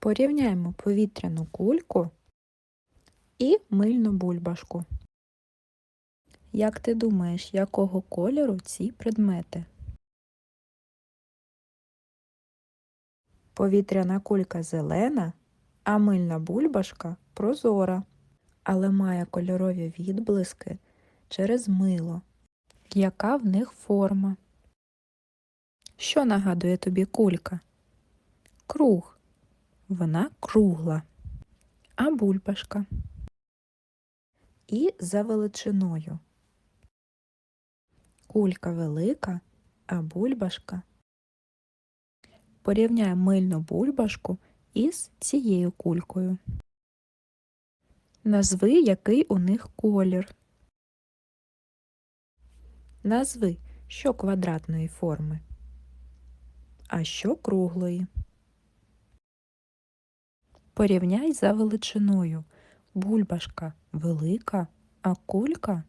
Порівняємо повітряну кульку і мильну бульбашку. Як ти думаєш, якого кольору ці предмети? Повітряна кулька зелена, а мильна бульбашка прозора, але має кольорові відблиски через мило. Яка в них форма? Що нагадує тобі кулька? Круг. Вона кругла. А бульбашка? І за величиною. Кулька велика, а бульбашка. Порівняй мильну бульбашку із цією кулькою. Назви, який у них колір. Назви, що квадратної форми, а що круглої. Порівняй за величиною. Бульбашка велика, а кулька